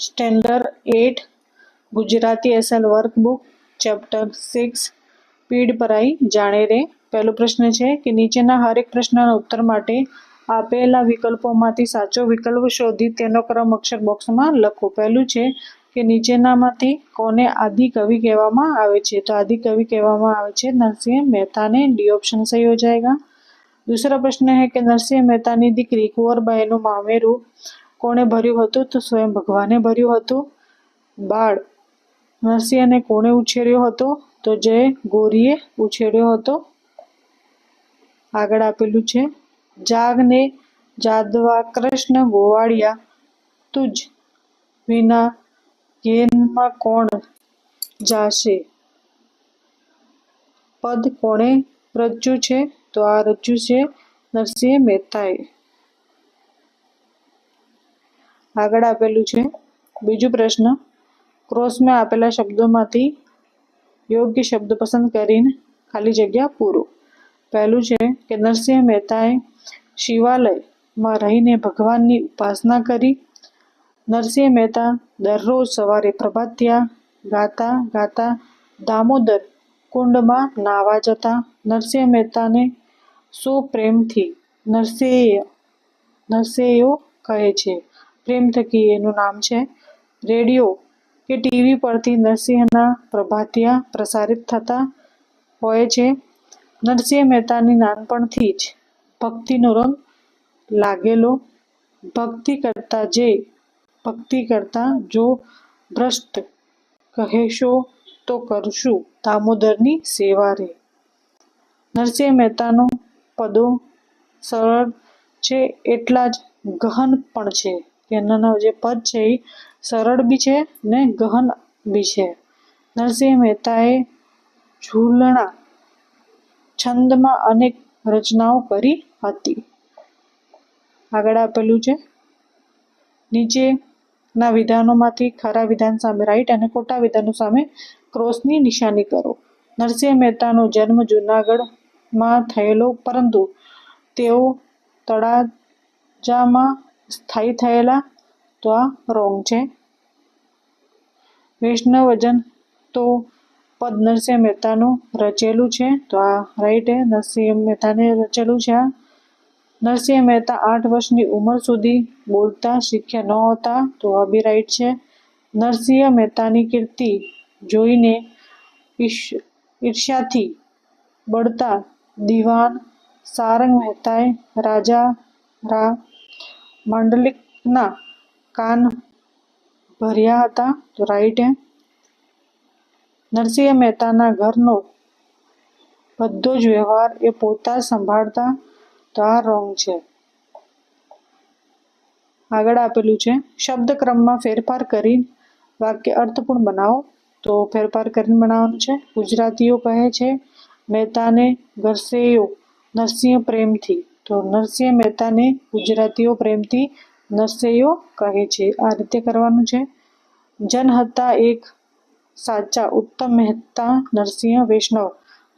standard eight Gujarati SL workbook chapter six પીડ પરાઈ જાણે રે પહેલો પ્રશ્ન છે કે નીચેના હરેક પ્રશ્નના ઉત્તર માટે આપેલા વિકલ્પોમાંથી સાચો વિકલ્પ શોધી તેનો ક્રમ અક્ષર બોક્સમાં લખો પહેલું છે કે નીચેનામાંથી કોને આદિ કવિ કહેવામાં આવે છે તો આદિ કવિ કહેવામાં આવે છે નરસિંહ મહેતાને ડી ઓપ્શન સહી हो जाएगा दूसरा प्रश्न है कि નરસિંહ મહેતાની દીકરી કુંવરબાઈનું મામેરું કોણે ભર્યું હતું? તો સ્વયં ભગવાને ભર્યું હતું. બાળ નરસિંહને કોણે ઉછેર્યો હતો? તો જય ગોરીએ ઉછેર્યો હતો. આગળ આપેલું છે, જાગને જાદવા કૃષ્ણ ગોવાળિયા, તુજ વિના ઘેનમાં કોણ જાશે? પદ કોણે રચ્યું છે? તો આ રચ્યું છે નરસિંહ મહેતાએ. આગળ આપેલું છે. બીજું પ્રશ્ન ક્રોસમાં આપેલા શબ્દોમાંથી યોગ્ય શબ્દ પસંદ કરીને ખાલી જગ્યા પૂરો. પહેલું છે કે નરસિંહ મહેતાએ શિવાલયમાં રહીને ભગવાનની ઉપાસના કરી. નરસિંહ મહેતા દરરોજ સવારે પ્રભાતિયા ગાતા ગાતા દામોદર કુંડમાં નાવા જતા. નરસિંહ મહેતાને સો પ્રેમથી નરસિંહ નરસેયો કહે છે. પ્રેમ થકી એનું નામ છે. રેડિયો કે ટીવી પરથી નરસિંહના પ્રભાતિયા પ્રસારિત થતા હોય છે. નરસિંહ મહેતાની નાનપણથી જ ભક્તિનો રંગ લાગેલો. ભક્તિ કરતા જે ભક્તિ કરતા જો ભ્રષ્ટ કહેશો તો કરશું દામોદરની સેવા રે. નરસિંહ મહેતાનો પદો સરળ છે, એટલા જ ગહન પણ છે. એના જે પદ છે એ સરળ બી છે ને ગહન બી છે. નરસિંહ મહેતાએ ઝૂલણા છંદમાં અનેક રચનાઓ કરી હતી. આગળ આપેલું છે. નીચેના વિધાનોમાંથી ખરા વિધાન સામે રાઈટ અને ખોટા વિધાનો સામે ક્રોસની નિશાની કરો. નરસિંહ મહેતાનો જન્મ જૂનાગઢમાં થયેલો, પરંતુ તેઓ તળાજામાં સ્થાયી થયેલા તો આ રોંગ છે. વૈષ્ણવજન તો પદ નરસિંહ મહેતાનું રચેલું છે. તો આ રાઈટ હે નરસિંહ મહેતાને રચેલું છે આ. નરસિંહ મહેતા આઠ વર્ષની ઉંમર સુધી બોલતા, શીખ્યા ન હતા તો આ બી રાઈટ છે. નરસિંહ મહેતાની કીર્તિ જોઈને ઈર્ષ- ઈર્ષ્યાથી બળતા દિવાન સારંગ મહેતાએ રાજા રા માંડલિકના કાન ભર્યા હતા. તો રાઈટ હે નરસિંહ મહેતાના ઘરનો બધો જ વ્યવહાર એ પોતા સંભાળતા તો આ રોંગ છે. આગળ આપેલું છે શબ્દ ક્રમમાં ફેરફાર કરી વાક્ય અર્થપૂર્ણ બનાવો. તો ફેરફાર કરીને બનાવવાનું છે. ગુજરાતીઓ કહે છે, મહેતાને ઘરસેયો નરસિંહ પ્રેમથી. તો નરસિંહ મહેતાને ગુજરાતીઓ પ્રેમથી નરસૈયો કહે છે. આ રીતે કરવાનું છે. જન હતા એક સાચા ઉત્તમ મહેતા નરસિંહ વૈષ્ણવ.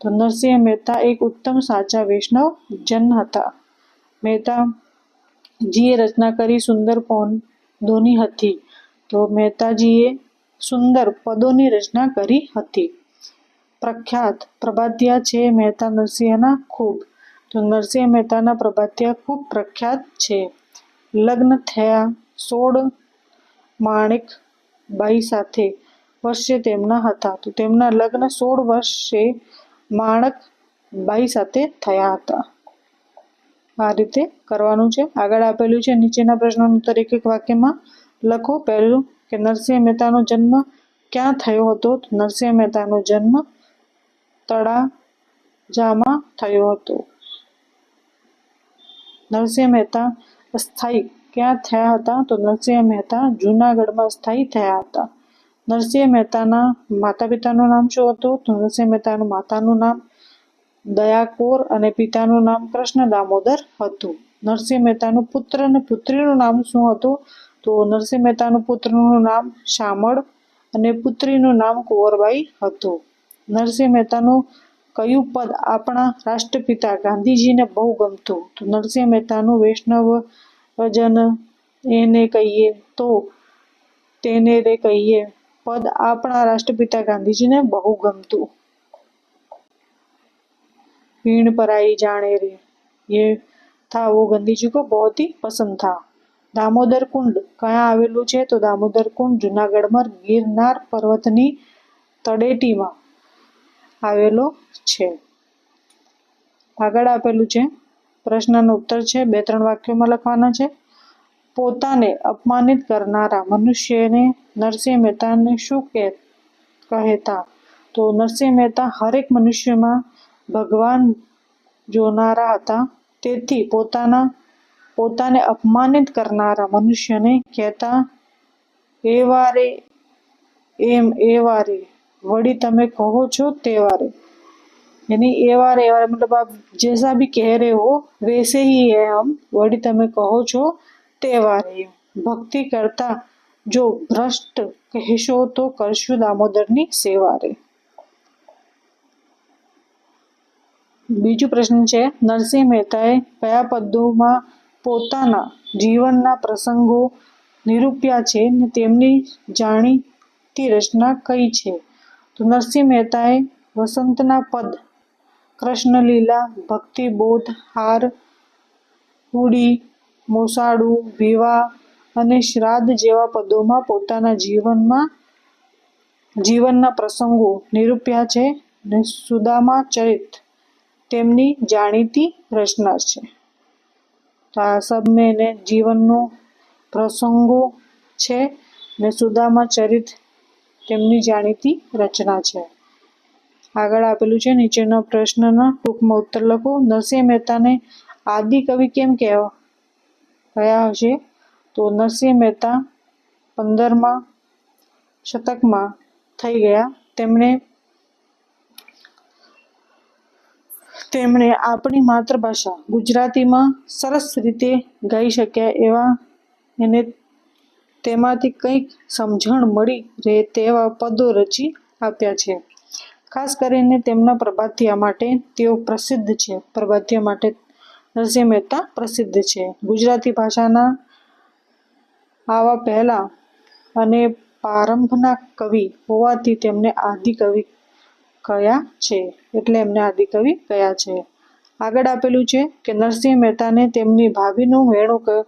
તો નરસિંહ મહેતા એક ઉત્તમ સાચા વૈષ્ણવ જન હતા. મહેતા જીએ રચના કરી સુંદર પદોની હતી. તો મહેતાજીએ સુંદર પદોની રચના કરી હતી. પ્રખ્યાત પ્રભાતિયા છે મહેતા નરસિંહના ખૂબ. તો નરસિંહ મહેતાના પ્રભાતિયા ખૂબ પ્રખ્યાત છે. લગ્ન થયા સોળ માણેક બાઈ સાથે વર્ષે તેમના હતા. તો તેમના લગ્ન સોળ વર્ષે માણક બાઈ સાથે થયા હતા. આ રીતે કરવાનું છે. આગળ આપેલું છે. નીચેના પ્રશ્નોનું દરેક એક વાક્યમાં લખો. પહેલું કે નરસિંહ મહેતાનો જન્મ ક્યાં થયો હતો? નરસિંહ મહેતાનો જન્મ તળાજામાં થયો હતો. નરસિંહ મહેતા સ્થાયી ક્યાં થયા હતા? તો નરસિંહ મહેતા જૂનાગઢમાં સ્થાયી થયા હતા. નરસિંહ મહેતાના માતા પિતાનું નામ શું હતું? તો નરસિંહ મહેતાનું માતાનું નામ દયાકોર અને પિતાનું નામ કૃષ્ણ દામોદર હતું. નરસિંહ મહેતાનું પુત્ર અને પુત્રીનું નામ શું હતું? તો નરસિંહ મહેતાનું પુત્રનું નામ શામળ અને પુત્રીનું નામ કુંવરબાઈ હતું. નરસિંહ મહેતાનું કયું પદ આપણા રાષ્ટ્રપિતા ગાંધીજીને બહુ ગમતું તો નરસિંહ મહેતાનું વૈષ્ણવ જન એને કહીએ તો તેને રે કહીએ પદ આપણા રાષ્ટ્રપિતા ગાંધીજીને બહુ ગમતું हीण पराई जाने रे ये था वो गांधी जी को बहुत ही पसंद था દામોદર કુંડ ક્યાં આવેલું છે તો દામોદર કુંડ જુનાગઢમાં ગિરનાર પર્વતની તળેટીમાં આવેલો છે. આગળ આપેલું છે, પ્રશ્નનો ઉત્તર છે, બે ત્રણ વાક્યોમાં લખવાના છે. પોતાને અપમાનિત કરનારા મનુષ્યને નરસિંહ મહેતાને શું કહે કહેતા? તો નરસિંહ મહેતા હરેક મનુષ્યમાં ભગવાન જોનારા હતા. તેથી પોતાના, પોતાને અપમાનિત કરનારા મનુષ્યને કહેતા, એ વારે, એમ એ વારે વળી તમે કહો છો તે વારે यानी ए बार ए बार मतलब आप जैसा भी कह रहे हो वैसे ही है हम वही તમે કહો છો તે વારે ભક્તિ કરતા જો ભ્રષ્ટ કહેશો તો કરશું દામોદરની સેવા રે બીજું પ્રશ્ન છે નરસિંહ મહેતાએ કયા પદોમાં પોતાના જીવનના પ્રસંગો નિરૂપ્યા છે ને તેમની જાણીતી રચના કઈ છે તો નરસિંહ મહેતાએ વસંતના પદ, કૃષ્ણલીલા, ભક્તિબોધ, હાર, હુડી, મોસાળું, વિવાહ અને શ્રાદ્ધ જેવા પદોમાં પોતાના જીવનમાં, જીવનના પ્રસંગો નિરૂપ્યા છે ને સુદામા ચરિત તેમની જાણીતી રચના છે. તો આ સબ મેં જીવનનો પ્રસંગો છે ને સુદામા ચરિત તેમની જાણીતી રચના છે. આગળ આપેલું છે, નીચેના પ્રશ્નના ટૂંકમાં ઉત્તર લખો. નરસિંહ મહેતાને આદિ કવિ કેમ કહેવા કયા હશે? તો નરસિંહ મહેતા પંદરમા શતકમાં થઈ ગયા. તેમણે તેમણે આપણી માતૃભાષા ગુજરાતીમાં સરસ રીતે ગાઈ શક્યા એવા એને તેમાંથી કંઈક સમજણ મળી રહે તેવા પદો રચી આપ્યા છે. ખાસ કરીને તેમના પ્રભાતિયા માટે તેઓ પ્રસિદ્ધ છે. પ્રભાતિયા માટે નરસિંહ મહેતા પ્રસિદ્ધ છે. ગુજરાતી ભાષાના આવા પહેલા અને પ્રારંભના કવિ હોવાથી તેમને આદિકવિ કયા છે? એટલે એમને આદિકવિ કયા છે? આગળ આપેલું છે કે નરસિંહ મહેતાને તેમની ભાભીનું મેણું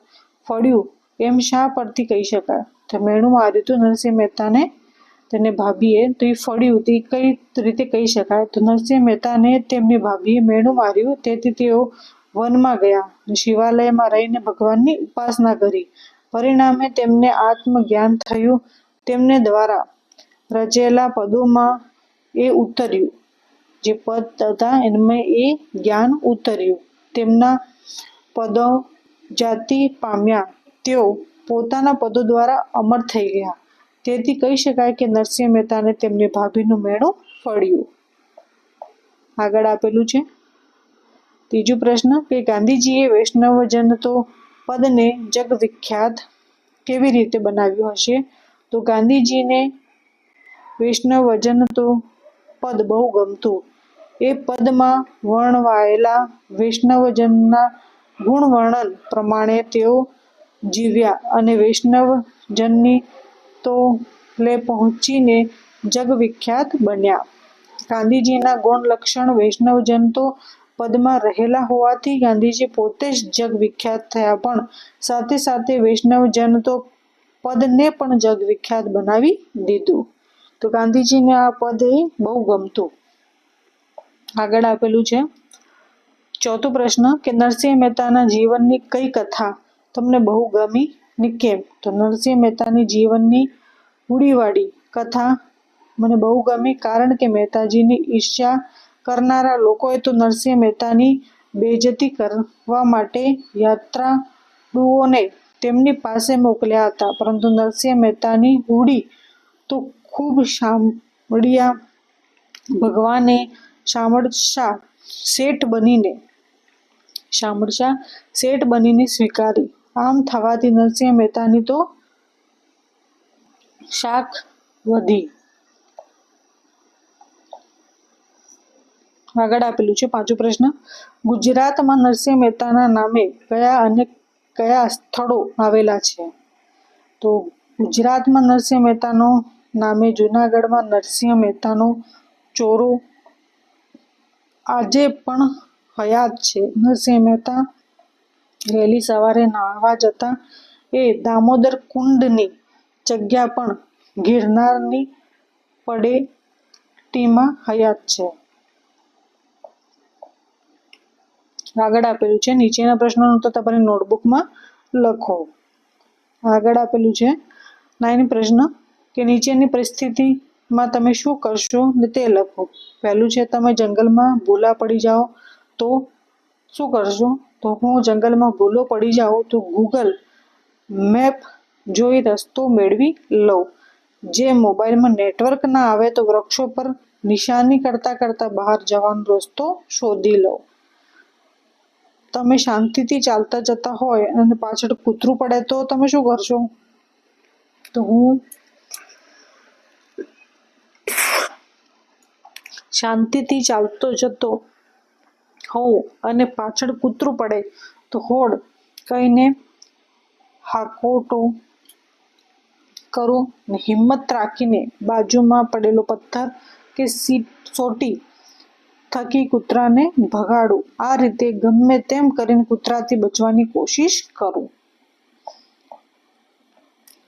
ફળ્યું એમ શા પરથી કહી શકાય? તો મેણું માર્યું હતું નરસિંહ મહેતાને તેને ભાભીએ, તો એ ફળ્યું તે કઈ રીતે કહી શકાય? તો નરસિંહ મહેતાને તેમની ભાભીએ મેણું માર્યું, તેથી તેઓ વનમાં ગયા શિવાલયમાં રહીને ભગવાનની ઉપાસના કરી. પરિણામે તેમને આત્મજ્ઞાન થયું. તેમને દ્વારા રચેલા પદોમાં એ ઉતર્યું. જે પદ હતા એમાં એ જ્ઞાન ઉતર્યું. તેમના પદો જાતિ પામ્યા. તેઓ પોતાના પદો દ્વારા અમર થઈ ગયા. તેથી કહી શકાય કે નરસિંહ મહેતાને તેમની ભાભીનું મેળું ફળ્યું. આગળ આપેલું છે. ત્રીજો પ્રશ્ન કે ગાંધીજીએ વૈષ્ણવજન તો પદને જગવિખ્યાત કેવી રીતે બનાવ્યું હશે? તો ગાંધીજીને વૈષ્ણવજન તો પદ બહુ ગમતું. એ પદમાં વર્ણવાયેલા વૈષ્ણવજનના ગુણવર્ણન પ્રમાણે તેઓ જીવ્યા અને વૈષ્ણવજનની તો લે પહોંચીને જગવિખ્યાત બન્યા. ગાંધીજીના ગુણ લક્ષણ વૈષ્ણવજન તો પદમાં રહેલા હોવાથી ગાંધીજી પોતે જ જગવિખ્યાત થયા. પણ સાથે સાથે વૈષ્ણવજન તો પદને પણ જગવિખ્યાત બનાવી દીધું. તો ગાંધીજીને આ પદ એ બહુ ગમતું. આગળ આપેલું છે. ચોથો પ્રશ્ન કે નરસિંહ મહેતાના જીવનની કઈ કથા? તમને બહુ ગમી ને કેમ? તો નરસિંહ મહેતાની જીવનની ઉડીવાળી કથા મને બહુ ગમી કારણ કે મહેતાજીની ઈર્ષ્યા કરનારા લોકોએ તો નરસિંહ મહેતાની બેજતી કરવા માટે યાત્રાળુઓને તેમની પાસે મોકલ્યા હતા. પરંતુ નરસિંહ મહેતાની હુડી તો ખૂબ સાંભળ્યા ભગવાને શામળશા શેઠ બનીને શામળશા શેઠ બનીને સ્વીકારી. આમ થવાથી નરસિંહ મહેતાની તો શાખ વધી. આગળ આપેલું છે પાંચો પ્રશ્ન. ગુજરાતમાં નરસિંહ મહેતાના નામે કયા અને કયા સ્થળો આવેલા છે? તો ગુજરાતમાં નરસિંહ મહેતાનો નામે, જૂનાગઢમાં નરસિંહ મહેતાનો ચોરો આજે પણ હયાત છે. નરસિંહ મહેતા વહેલી સવારે નાહવા જતા એ દામોદર કુંડની જગ્યા પણ ગિરનારની પડેટીમાં હયાત છે. આગળ આપેલું છે, નીચેના પ્રશ્નોનું ઉત્તર તમારી નોટબુકમાં લખો. આગળ આપેલું છે, નાઇન પ્રશ્ન કે નીચેની પરિસ્થિતિમાં તમે શું કરશો ને તે લખો. પહેલું છે, તમે જંગલમાં ભૂલા પડી જાઓ તો શું કરશો? તો હું જંગલમાં ભૂલો પડી જાઉં તો ગૂગલ મેપ જોઈ રસ્તો મેળવી લઉં. જે મોબાઈલમાં નેટવર્ક ના આવે તો વૃક્ષો પર નિશાની કરતાં કરતાં બહાર જવાનો રસ્તો શોધી લઉં. તમે શાંતિથી ચાલતા જતા હોય અને પાછળ કૂતરું પડે તો તમે શું કરશો? તો હું શાંતિથી ચાલતો જતો હોઉં અને પાછળ કૂતરું પડે, તો હોડ કહીને હાકોટું કરું ને હિંમત રાખીને બાજુમાં પડેલો પથ્થર કે સીટ સોટી થકી કૂતરાને ભગાડું. આ રીતે ગમે તેમ કરીને કૂતરાથી બચવાની કોશિશ કરું.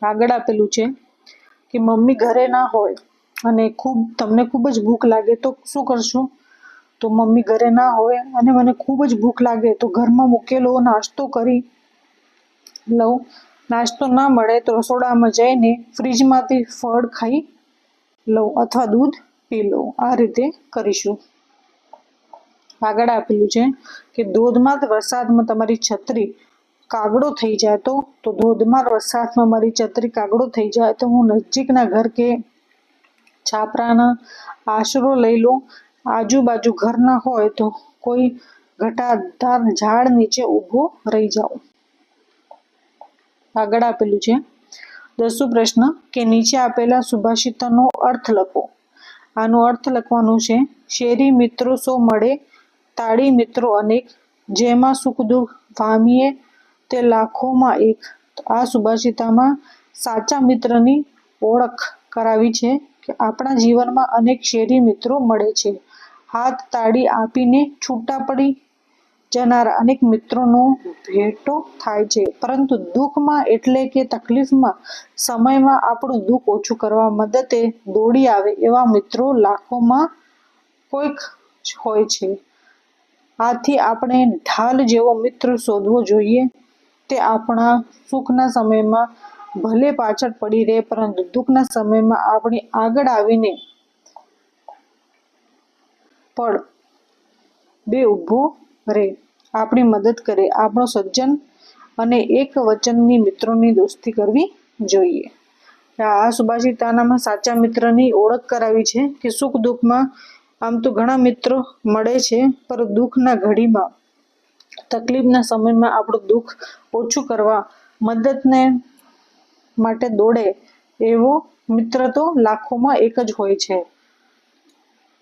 આગળ આપેલું છે કે મમ્મી ઘરે ના હોય અને ખૂબ, તમને ખૂબ જ ભૂખ લાગે તો શું કરશો? તો મમ્મી ઘરે ના હોય અને મને ખૂબ જ ભૂખ લાગે, તો ઘરમાં મૂકેલો નાસ્તો કરી લઉં. નાસ્તો ના મળે તો રસોડામાં જઈને ફ્રીજમાંથી ફળ ખાઈ લઉં અથવા દૂધ પી લઉં. આ રીતે કરીશું. આગળ આપેલું છે કે ધોધમાર વરસાદમાં તમારી છત્રી કાગડો થઈ જાય તો તો ધોધમાર વરસાદમાં મારી છત્રી કાગડો થઈ જાય તો હું નજીકના ઘર કે છાપરાના આશરો લઈ લઉં આજુબાજુ ઘર ના હોય તો કોઈ ઘટાદાર ઝાડ નીચે ઊભો રહી જાઓ. આગળ આપેલું છે, દસમો પ્રશ્ન કે નીચે આપેલા સુભાષિતનો અર્થ લખો. આનો અર્થ લખવાનું છે, શેરી મિત્રો સો મળે, તાળી મિત્રો અનેક, જેમાં સુખ દુઃખ પામીએ તે લાખોમાં એક. આ સુભાષિતામાં સાચા મિત્રની ઓળખ કરાવી છે કે આપણા જીવનમાં અનેક શેરી મિત્રો મળે છે. હાથ તાળી આપીને છૂટા પડી જનારા અનેક મિત્રોનો ભેટો થાય છે. પરંતુ દુઃખમાં એટલે કે તકલીફમાં સમયમાં આપણું દુઃખ ઓછું કરવા મદદે દોડી આવે એવા મિત્રો લાખોમાં કોઈક હોય છે. આથી આપણે ઢાલ જેવો મિત્ર શોધવો જોઈએ. તે આપણા સુખના સમયમાં ભલે પાછળ પડી રહે પરંતુ દુઃખના સમયમાં આપણી આગળ આવીને પડ બે ઊભો રહે. આપણી મદદ કરે, આપણો સજ્જન અને એક વચનની મિત્રોની દોસ્તી કરવી જોઈએ. આ સુભાષિતાનામાં સાચા મિત્રની ઓળખ કરાવી છે કે સુખ દુઃખમાં આમ તો ઘણા મિત્રો મળે છે, પર દુઃખના ઘડીમાં, તકલીફના સમયમાં આપણું દુઃખ ઓછું કરવા મદદને માટે દોડે એવો મિત્ર તો લાખોમાં એક જ હોય છે.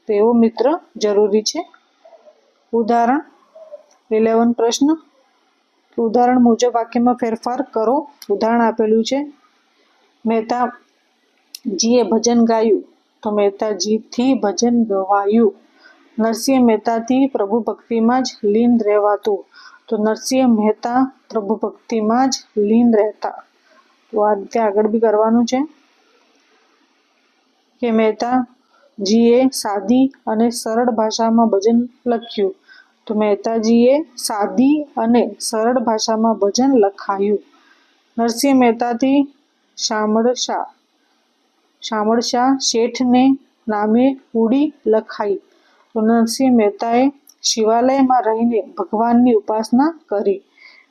તો એવો મિત્ર જરૂરી છે. ઉદાહરણ ઇલેવન પ્રશ્ન. ઉદાહરણ મુજબ વાક્યમાં ફેરફાર કરો. ઉદાહરણ આપેલું છે. મહેતાજીએ ભજન ગાયું તો મહેતાજીથી ભજન ગવાયું. નરસિંહ મહેતાથી પ્રભુ ભક્તિમાં જ લીન રહેવાતું તો નરસિંહ મહેતા પ્રભુ ભક્તિમાં જ લીન રહેતા. તો આ રીતે આગળ બી કરવાનું છે. કે મહેતાજીએ સાદી અને સરળ ભાષામાં ભજન લખ્યું. તો મહેતાજીએ સાદી અને સરળ ભાષામાં ભજન લખાયું. નરસિંહ મહેતાથી શામળશા શામળશા શેઠને નામે ઉડી લખાઈ. તો નરસિંહ મહેતાએ શિવાલયમાં રહીને ભગવાનની ઉપાસના કરી.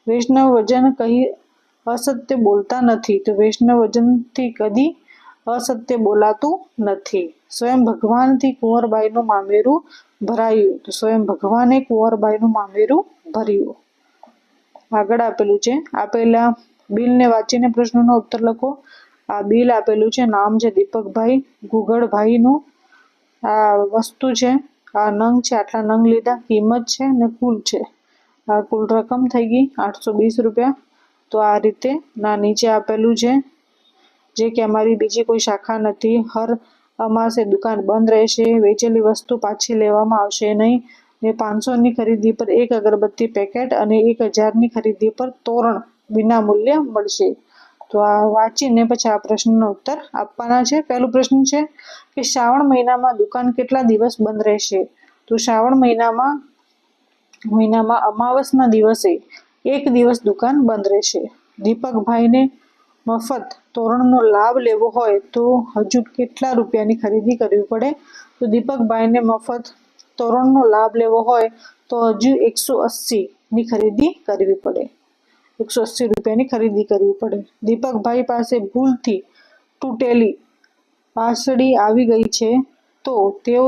વૈષ્ણવ વજન કહી અસત્ય બોલતા નથી. તો વૈષ્ણવ વજનથી કદી અસત્ય બોલાતું નથી. સ્વયં ભગવાનથી કુંવરબાઈનું મામેરું ભરાયું. તો સ્વયં ભગવાને કુંવરબાઈનું મામેરું ભર્યું. આગળ આપેલું છે. આપેલા બિલને વાંચીને પ્રશ્નનો ઉત્તર લખો. આ બિલ આપેલું છે. નામ છે દીપકભાઈ ગુગળભાઈનું. આ વસ્તુ છે. આ નંગ છે. આટલા નંગ લીધા. કિંમત છે ને કુલ છે. આ કુલ રકમ થઈ ગઈ આઠસો વીસ રૂપિયા. તો આ રીતે ના નીચે આપેલું છે. જે કે અમારી બીજી કોઈ શાખા નથી. હર અમાસે દુકાન બંધ રહેશે. વેચેલી વસ્તુ પાછી લેવામાં આવશે નહીં. ને પાંચસોની ખરીદી પર એક અગરબત્તી પેકેટ અને એક હજારની ખરીદી પર તોરણ વિના મૂલ્યે મળશે. તો આ વાંચીને પછી આ પ્રશ્નનો ઉત્તર આપવાના છે. પહેલો પ્રશ્ન છે કે શ્રાવણ મહિનામાં દુકાન કેટલા દિવસ બંધ રહેશે? તો શ્રાવણ મહિનામાં મહિનામાં અમાવસના દિવસે એક દિવસ દુકાન બંધ રહેશે. દીપકભાઈને મફત તોરણનો લાભ લેવો હોય તો હજુ કેટલા રૂપિયાની ખરીદી કરવી પડે? તો દીપકભાઈને મફત તોરણનો લાભ લેવો હોય તો હજુ એકસો અસ્સીની ખરીદી કરવી પડે. એકસો અસ્સી રૂપિયાની ખરીદી કરવી પડે. દીપકભાઈ પાસે ભૂલથી તૂટેલી પાસડી આવી ગઈ છે તો તેઓ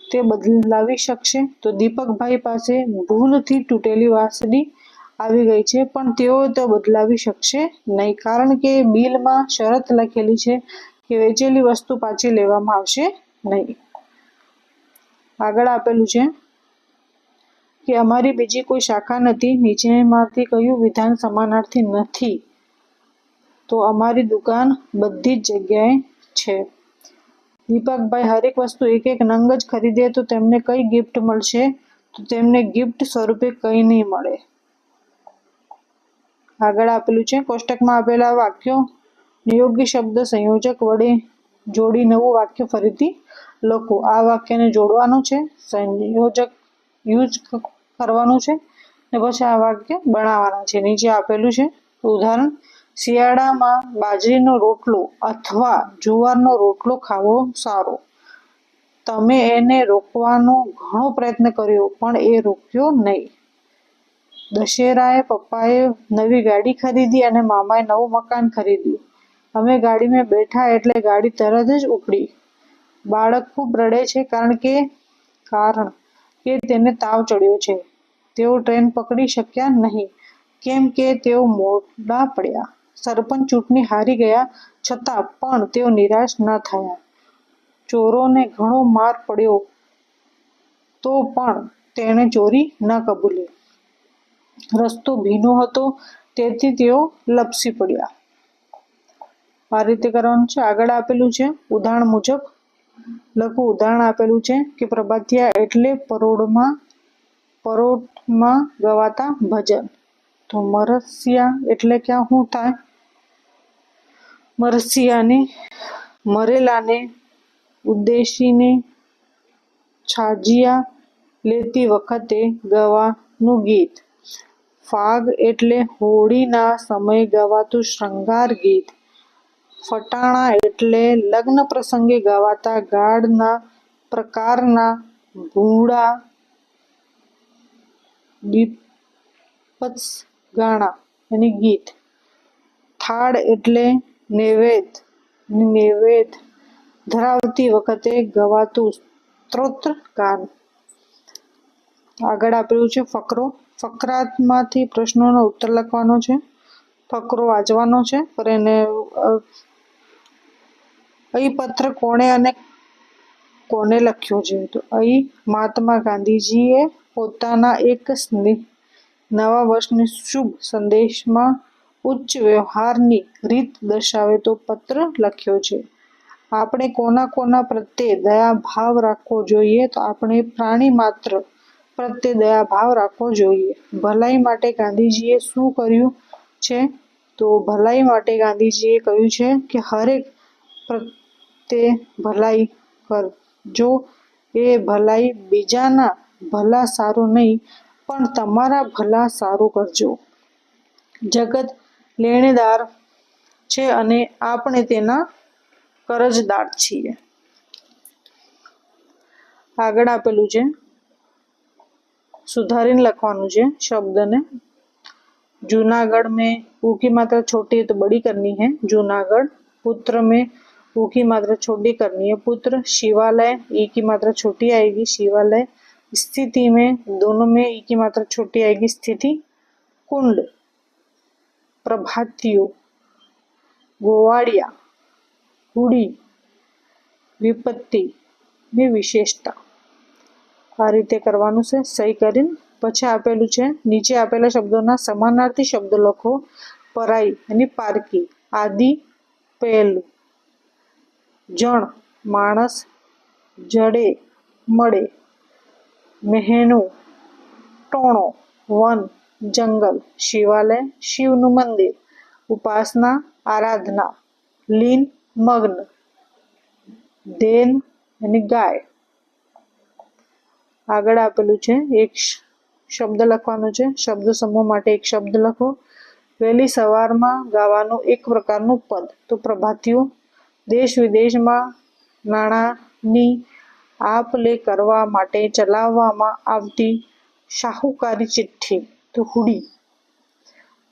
તે બદલાવી શકશે? તો દીપકભાઈ પાસે ભૂલથી તૂટેલી વાંસળી આવી ગઈ છે, પણ તેઓ તો બદલાવી શકશે નહીં, કારણ કે બિલમાં શરત લખેલી છે કે વેચેલી વસ્તુ પાછી લેવામાં આવશે નહીં. આગળ આપેલું છે કે અમારી બીજી કોઈ શાખા નથી, નીચેમાંથી કયું વિધાન સમાનાર્થી નથી, તો અમારી દુકાન બધી જ જગ્યાએ છે. દીપકભાઈ હરેક વસ્તુ એક એક નંગ જ ખરીદે, તો તેમને કઈ ગિફ્ટ મળશે? તો તેમને ગિફ્ટ સ્વરૂપે કંઈ નહીં મળે. આગળ આપેલું છે. કોષ્ટકમાં આપેલા વાક્યો નિયોગ્ય શબ્દ સંયોજક વડે જોડી નવું વાક્ય ફરીથી લખો. આ વાક્યને જોડવાનું છે. સંયોજક યુઝ કરવાનું છે ને પછી આ વાક્ય બનાવવાના છે. નીચે આપેલું છે. ઉદાહરણ, શિયાળામાં બાજરીનો રોટલો અથવા જુવારનો રોટલો ખાવો સારો. તમે એને રોકવાનો ઘણો પ્રયત્ન કર્યો, પણ એ રોક્યો નહીં. દશેરાએ પપ્પાએ નવી ગાડી ખરીદી અને મામાએ નવું મકાન ખરીદ્યું. અમે ગાડીમાં બેઠા એટલે ગાડી તરત જ ઉપડી. બાળક ખૂબ રડે છે કારણ કે કારણ કે તેને તાવ ચડ્યો છે. તેઓ ટ્રેન પકડી શક્યા નહીં. કેમ કે તેઓ મોડા પડ્યા. સરપંચ ચૂંટણી હારી ગયા છતાં પણ તેઓ નિરાશ ન થયા. ચોરોને ઘણો માર પડ્યો તો પણ તેણે ચોરી ન કબૂલી. રસ્તો ભીનો હતો, તેથી તેઓ લપસી પડ્યા. આ રીતે કરવાનું છે? આગળ આપેલું છે, ઉદાહરણ મુજબ? લખો, ઉદાહરણ આપેલું છે કે પ્રભાતિયા એટલે પરોઢમાં પરોઢમાં ગવાતા ભજન. તો મરસિયા એટલે ક્યાં શું થાય? મરસિયાને, મરેલાને, ઉદ્દેશીને છાજિયા લેતી વખતે ગવાનું ગીત. ફાગ એટલે હોળીના સમયે ગાવાતું શૃંગાર ગીત. ફટાણા એટલે લગ્ન પ્રસંગે ગાવાતા ગાળના પ્રકારના ભૂડા દીપસ ગાણા અને ગીત. થાળ એટલે નૈવેદ નૈવેદ ધરાવતી વખતે ગવાતું સ્ત્રોત્ર ગાન. આગળ આપેલું છે ફકરો. ફકરામાંથી પ્રશ્નોનો ઉત્તર લખવાનો છે, ફકરો વાંચવાનો છે, પર એને અહીં પત્ર કોણે અને કોને લખ્યો છે? તો અહીં મહાત્મા ગાંધીજીએ પોતાના એક સ્નેહ નવા વર્ષની શુભ સંદેશમાં ઉચ્ચ વ્યવહારની રીત દર્શાવે તો પત્ર લખ્યો છે. આપણે કોના કોના પ્રત્યે દયા ભાવ રાખવો જોઈએ? તો આપણે પ્રાણી માત્ર પ્રત્યે દયા ભાવ રાખવો જોઈએ. ભલાઈ માટે ગાંધીજીએ શું કર્યું છે? તો ભલાઈ માટે ગાંધીજીએ કહ્યું છે કે હરેક પ્રત્યે ભલાઈ કરજો એ ભલાઈ બીજાના ભલા સારું નહીં, પણ તમારા ભલા સારું કરજો. જગત લેણેદાર છે અને આપણે તેના કરજદાર છીએ. આગળ આપેલું છે. सुधारीन लखवानु છે શબ્દને जूनागढ़ में ऊ की मात्रा छोटी है तो बड़ी करनी है जूनागढ़ पुत्र में ऊ की मात्रा छोटी करनी है पुत्र शिवालय ई की मात्रा छोटी आएगी शिवालय स्थिति में दोनों में ई की मात्रा छोटी आएगी स्थिति कुंड प्रभातियों गोवाड़िया हुडी વિપત્તિ ની વિશેષતા આ રીતે કરવાનું છે. સહી કરીને પછી આપેલું છે. નીચે આપેલા શબ્દોના સમાનાર્થી શબ્દો લખો. પરાઈ અને પારકી. આદિ પહેલું. જણ, માણસ, જડે, મળે. મહેનું, ટોણો, વન, જંગલ. શિવાલય, શિવનું મંદિર. ઉપાસના, આરાધના. લીન, મગ્ન. દેન અને ગાય. આગળ આપેલું છે, એક શબ્દ લખવાનો છે. શબ્દ સમૂહ માટે એક શબ્દ લખો. વહેલી સવારમાં ગાવાનું એક પ્રકારનું પદ. તો પ્રભાતીઓ, દેશ વિદેશમાં નાણાંની આપ લે કરવા માટે ચલાવવામાં આવતી શાહુકારી ચિઠ્ઠી, તો હુડી.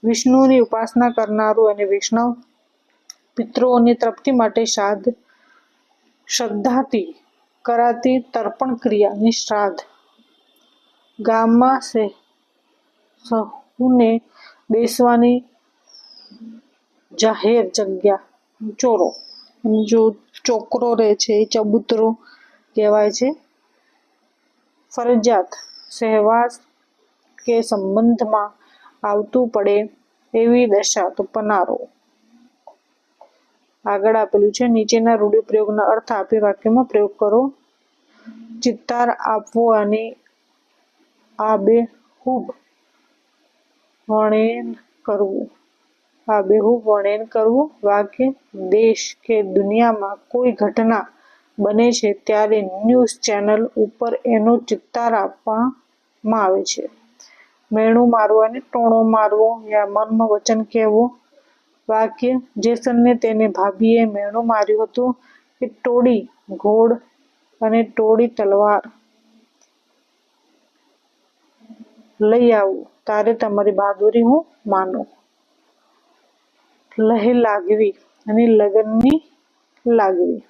વિષ્ણુની ઉપાસના કરનારું અને વૈષ્ણવ પિતૃઓની તૃપ્તિ માટે શ્રાદ્ધ શ્રદ્ધાથી કરાતી તર્પણ ક્રિયાની શ્રાદ્ધ ગામમાં સે સહુને બેસવાની જાહેર જગ્યા ચોરો. જો ચોકરો રહે છે, એ ચબૂતરો કહેવાય છે. ફરજિયાત સહેવાસ કે સંબંધમાં આવતું પડે એવી દશા તો પનારો. આગળ આપેલું છે, નીચેના રૂઢિપ્રયોગનો અર્થ આપી વાક્યમાં પ્રયોગ કરો. ચિત્તાર આપવો અને આબેહૂબ વર્ણન કરવું. આ આબેહૂબ વર્ણન કરવું વાક્ય દેશ કે દુનિયામાં કોઈ ઘટના બને છે ત્યારે ન્યૂઝ ચેનલ ઉપર એનો ચિત્તાર આપવામાં આવે છે. મેણું મારવું અને ટોણો મારવો યા મર્મ વચન કહેવું વાક્ય જેસનને તેને ભાભીએ મેણું માર્યું હતું કે ટોળી ઘોડ અને ટોળી તલવાર લઈ આવું, તારે તમારી બહાદુરી હું માનું. લહે લાગવી અને લગ્નની લાગવી.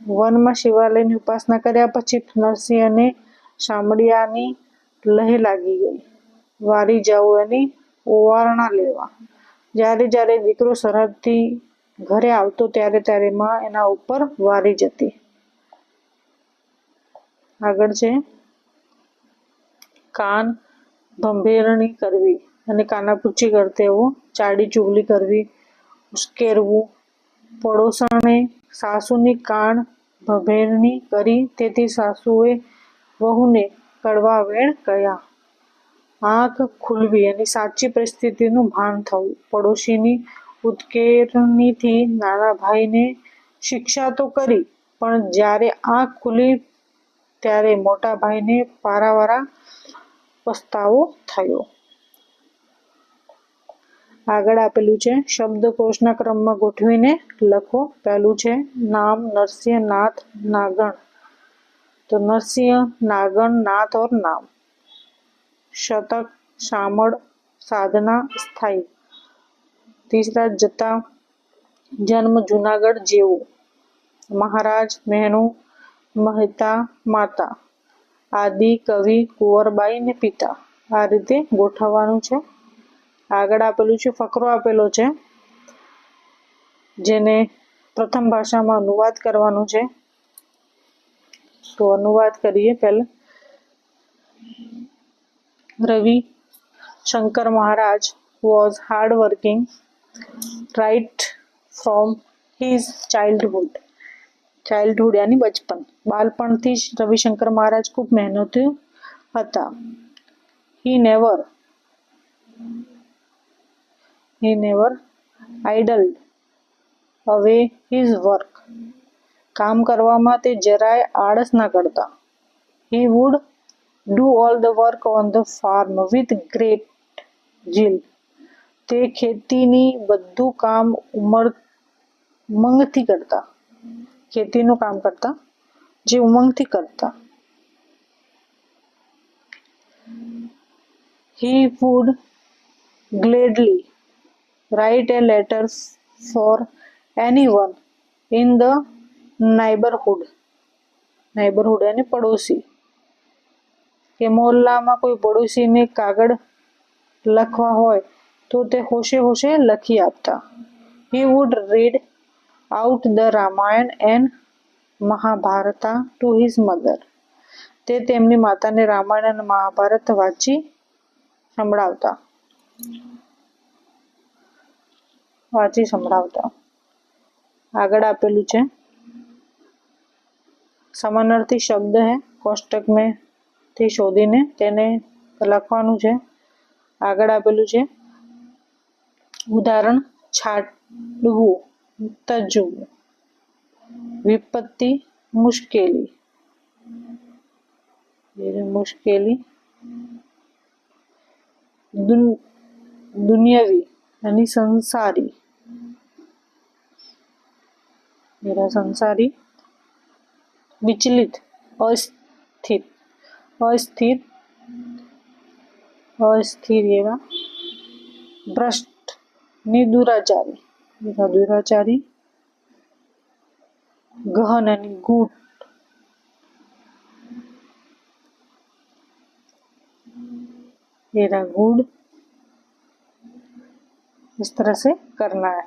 વનમાં શિવાલયની ઉપાસના કર્યા પછી નરસિંહ અને શામળિયાની લહે લાગી ગઈ. વારી જવું એની ઓવારણા લેવા. જ્યારે જ્યારે દીકરો સરહદથી ઘરે આવતો ત્યારે ત્યારે માં એના ઉપર વારી જતી. આગળ છે. કાન ભંભેરણી કરવી અને કાનાપૂચી કરતે એવું ચાડી ચુગલી કરવી, ઉશ્કેરવું પડોસણે સાસુની કાન ભંભેરણી કરી તેથી સાસુએ વહુને કડવા વેણ કહ્યા. આંખ ખુલવી અને સાચી પરિસ્થિતિનું ભાન થવું. પડોશીની ઉત્કેરણીથી નાના ભાઈને શિક્ષા તો કરી, પણ જ્યારે આંખ ખુલી ત્યારે મોટા ભાઈને પારાવારા પસ્તાવો થયો. આગળ આપેલું છે, શબ્દકોશના ક્રમમાં ગોઠવીને લખો. પહેલું છે, નામ નરસિંહનાથ નાગણ. તો નરસિંહ નાગણ નાથ ઓર નામ. શતક શામળ સાધના, સ્થાયી. તીસરાજ જતા, જન્મ, જુનાગઢ જેવું. મહારાજ મહેણુ મહેતા, માતા. આદિ, કવિ કુંવરબાઈ ને પિતા. આ રીતે ગોઠવવાનું છે. આગળ આપેલું છે, ફકરો આપેલો છે, જેને પ્રથમ ભાષામાં અનુવાદ કરવાનું છે. તો અનુવાદ કરીએ પહેલાં. રવિ શંકર મહારાજ was હાર્ડ working from his childhood. Childhood યાની બચપન. બાળપણથી જ રવિશંકર મહારાજ ખૂબ મહેનતી હતા. He never he never idle હવે હિઝ વર્ક કામ કરવામાં તે જરાય આળસ ના કરતા. He would do all the work on the farm with great zeal તે ખેતીની બધું કામ ઉમર ઉમંગથી કરતા ખેતીનું કામ કરતા જે ઉમંગથી કરતા he would gladly write a letter for anyone in the neighborhood neighborhood અને પડોશી કે મોહલ્લામાં કોઈ પડોશીને કાગળ લખવા હોય તો તે હોશે હોશે લખી આપતા. He would read out the Ramayana and Mahabharata to his mother તે તેમની માતાને રામાયણ અને મહાભારત વાંચી સંભળાવતા. વાંચી સંભળાવતા. આગળ આપેલું છે. સમાનાર્થી શબ્દ હે, કોષ્ટક મેં તે શોધીને તેને લખવાનું છે આગળ આપેલું છે ઉદાહરણ છાંટવું તજવું વિપત્તિ મુશ્કેલી મુશ્કેલી દુનિયાવી અને સંસારી સંસારી વિચલિત અસ્થ अस्थिर अस्थिर एवं भ्रष्ट निदुराचारी दुराचारी गहन गुट गुड इस तरह से करना है।